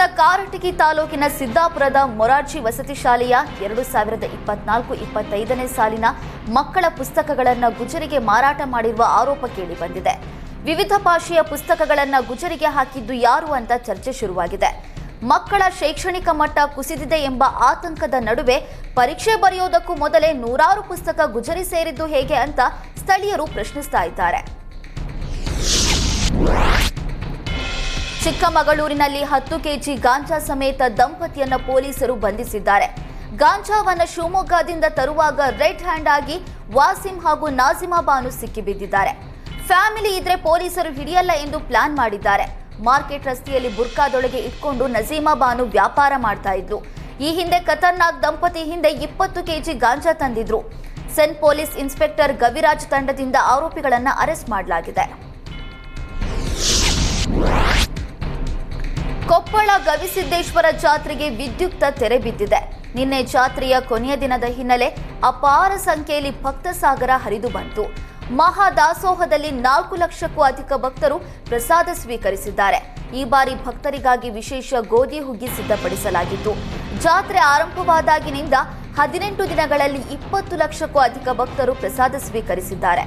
ರಾಜ್ಯದ ಕಾರಟಗಿ ತಾಲೂಕಿನ ಸಿದ್ದಾಪುರದ ಮೊರಾರ್ಜಿ ವಸತಿ ಶಾಲೆಯ ಎರಡು ಸಾವಿರದ ಇಪ್ಪತ್ನಾಲ್ಕು ಇಪ್ಪತ್ತೈದನೇ ಸಾಲಿನ ಮಕ್ಕಳ ಪುಸ್ತಕಗಳನ್ನು ಗುಜರಿಗೆ ಮಾರಾಟ ಮಾಡಿರುವ ಆರೋಪ ಕೇಳಿಬಂದಿದೆ ವಿವಿಧ ಭಾಷೆಯ ಪುಸ್ತಕಗಳನ್ನು ಗುಜರಿಗೆ ಹಾಕಿದ್ದು ಯಾರು ಅಂತ ಚರ್ಚೆ ಶುರುವಾಗಿದೆ. ಮಕ್ಕಳ ಶೈಕ್ಷಣಿಕ ಮಟ್ಟ ಕುಸಿದಿದೆ ಎಂಬ ಆತಂಕದ ನಡುವೆ ಪರೀಕ್ಷೆ ಬರೆಯೋದಕ್ಕೂ ಮೊದಲೇ ನೂರಾರು ಪುಸ್ತಕ ಗುಜರಿ ಸೇರಿದ್ದು ಹೇಗೆ ಅಂತ ಸ್ಥಳೀಯರು ಪ್ರಶ್ನಿಸ್ತಾ ಇದ್ದಾರೆ. ಚಿಕ್ಕಮಗಳೂರಿನಲ್ಲಿ ಹತ್ತು ಕೆಜಿ ಗಾಂಜಾ ಸಮೇತ ದಂಪತಿಯನ್ನ ಪೊಲೀಸರು ಬಂಧಿಸಿದ್ದಾರೆ. ಗಾಂಜಾವನ್ನ ಶಿವಮೊಗ್ಗದಿಂದ ತರುವಾಗ ರೆಡ್ ಹ್ಯಾಂಡ್ ಆಗಿ ವಾಸಿಂ ಹಾಗೂ ನಾಜಿಮಾ ಬಾನು ಸಿಕ್ಕಿಬಿದ್ದಿದ್ದಾರೆ. ಫ್ಯಾಮಿಲಿ ಇದ್ರೆ ಪೊಲೀಸರು ಹಿಡಿಯಲ್ಲ ಎಂದು ಪ್ಲಾನ್ ಮಾಡಿದ್ದಾರೆ. ಮಾರ್ಕೆಟ್ ರಸ್ತೆಯಲ್ಲಿ ಬುರ್ಕಾದೊಳಗೆ ಇಟ್ಕೊಂಡು ನಜೀಮಾ ಬಾನು ವ್ಯಾಪಾರ ಮಾಡ್ತಾ ಇದ್ರು ಈ ಹಿಂದೆ ಖತರ್ನಾಕ್ ದಂಪತಿ ಹಿಂದೆ ಇಪ್ಪತ್ತು ಕೆಜಿ ಗಾಂಜಾ ತಂದಿದ್ರು. ಸೆನ್ ಪೊಲೀಸ್ ಇನ್ಸ್ಪೆಕ್ಟರ್ ಗವಿರಾಜ್ ತಂಡದಿಂದ ಆರೋಪಿಗಳನ್ನು ಅರೆಸ್ಟ್ ಮಾಡಲಾಗಿದೆ. ಕೊಪ್ಪಳ ಗವಿಸಿದ್ದೇಶ್ವರ ಜಾತ್ರೆಗೆ ವಿದ್ಯುಕ್ತ ತೆರೆ ಬಿದ್ದಿದೆ. ನಿನ್ನೆ ಜಾತ್ರೆಯ ಕೊನೆಯ ದಿನದ ಹಿನ್ನೆಲೆ ಅಪಾರ ಸಂಖ್ಯೆಯಲ್ಲಿ ಭಕ್ತ ಸಾಗರ ಹರಿದು ಬಂತು. ಮಹಾದಾಸೋಹದಲ್ಲಿ ನಾಲ್ಕು ಲಕ್ಷಕ್ಕೂ ಅಧಿಕ ಭಕ್ತರು ಪ್ರಸಾದ ಸ್ವೀಕರಿಸಿದ್ದಾರೆ. ಈ ಬಾರಿ ಭಕ್ತರಿಗಾಗಿ ವಿಶೇಷ ಗೋಧಿ ಹುಗ್ಗಿ ಸಿದ್ಧಪಡಿಸಲಾಗಿತ್ತು. ಜಾತ್ರೆ ಆರಂಭವಾದಾಗಿನಿಂದ ಹದಿನೆಂಟು ದಿನಗಳಲ್ಲಿ ಇಪ್ಪತ್ತು ಲಕ್ಷಕ್ಕೂ ಅಧಿಕ ಭಕ್ತರು ಪ್ರಸಾದ ಸ್ವೀಕರಿಸಿದ್ದಾರೆ.